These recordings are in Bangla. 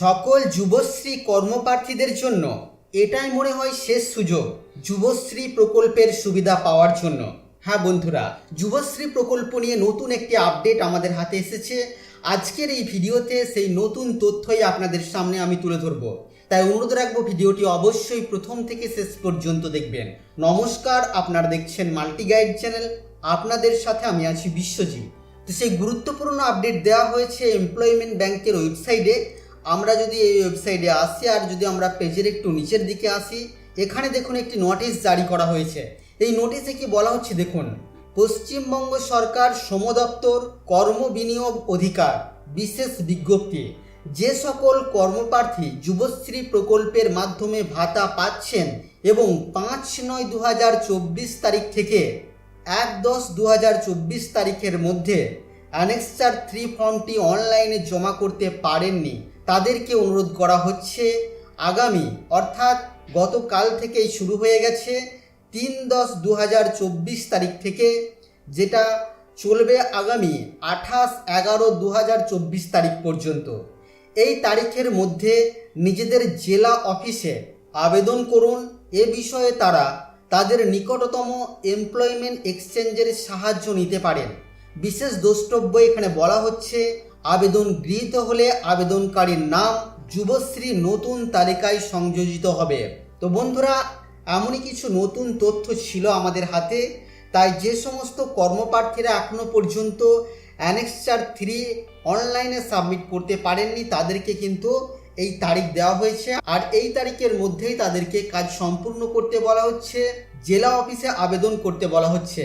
সকল যুবশ্রী কর্মপ্রার্থীদের জন্য এটাই মনে হয় শেষ সুযোগ, যুবশ্রী প্রকল্পের সুবিধা পাওয়ার জন্য। হ্যাঁ বন্ধুরা, যুবশ্রী প্রকল্প নিয়ে নতুন একটি আপডেট আমাদের হাতে এসেছে। আজকের এই ভিডিওতে সেই নতুন তথ্যই আপনাদের সামনে আমি তুলে ধরব। তাই অনুরোধ রাখব ভিডিওটি অবশ্যই প্রথম থেকে শেষ পর্যন্ত দেখবেন। নমস্কার, আপনারা দেখছেন মাল্টি গাইড চ্যানেল। আপনাদের সাথে আমি আছি বিশ্বজিৎ। তো সেই গুরুত্বপূর্ণ আপডেট দেওয়া হয়েছে এমপ্লয়মেন্ট ব্যাংকের ওয়েবসাইটে। আমরা যদি এই ওয়েবসাইটে আসি আর যদি আমরা পেজের একটু নিচের দিকে আসি, এখানে দেখুন একটি নোটিশ জারি করা হয়েছে। এই নোটিশে কি বলা হচ্ছে দেখুন? পশ্চিমবঙ্গ সরকার শ্রম দপ্তর কর্ম বিনিয়োগ অধিকার, বিশেষ বিজ্ঞপ্তি। যে সকল কর্মপ্রার্থী যুবশ্রী প্রকল্পের মাধ্যমে ভাতা পাচ্ছেন এবং পাঁচ নয় দু তারিখ থেকে এক দশ দু তারিখের মধ্যে অ্যানেক্সার থ্রি ফর্মটি অনলাইনে জমা করতে পারেননি। তাদেরকে অনুরোধ করা হচ্ছে, আগামী, অর্থাৎ গতকাল থেকেই শুরু হয়ে গেছে তিন দশ দু তারিখ থেকে, যেটা চলবে আগামী আঠাশ এগারো দু তারিখ পর্যন্ত। এই তারিখের মধ্যে নিজেদের জেলা অফিসে আবেদন করুন। এ বিষয়ে তারা তাদের নিকটতম এমপ্লয়মেন্ট এক্সচেঞ্জের সাহায্য নিতে পারেন। বিশেষ দ্রষ্টব্য এখানে বলা হচ্ছে, আবেদন গৃহীত হলে আবেদনকারীর নাম যুবশ্রী নতুন তালিকায় সংযোজিত হবে। তো বন্ধুরা, এমনই কিছু নতুন তথ্য ছিল আমাদের হাতে, তাই যে সমস্ত কর্মপ্রার্থীরা এখনও পর্যন্ত অ্যানেক্সচার থ্রি অনলাইনে সাবমিট করতে পারেননি, তাদেরকে কিন্তু এই তারিখ দেওয়া হয়েছে। আর এই তারিখের মধ্যেই তাদেরকে কাজ সম্পূর্ণ করতে বলা হচ্ছে, জেলা অফিসে আবেদন করতে বলা হচ্ছে।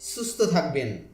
সুস্থ থাকবেন।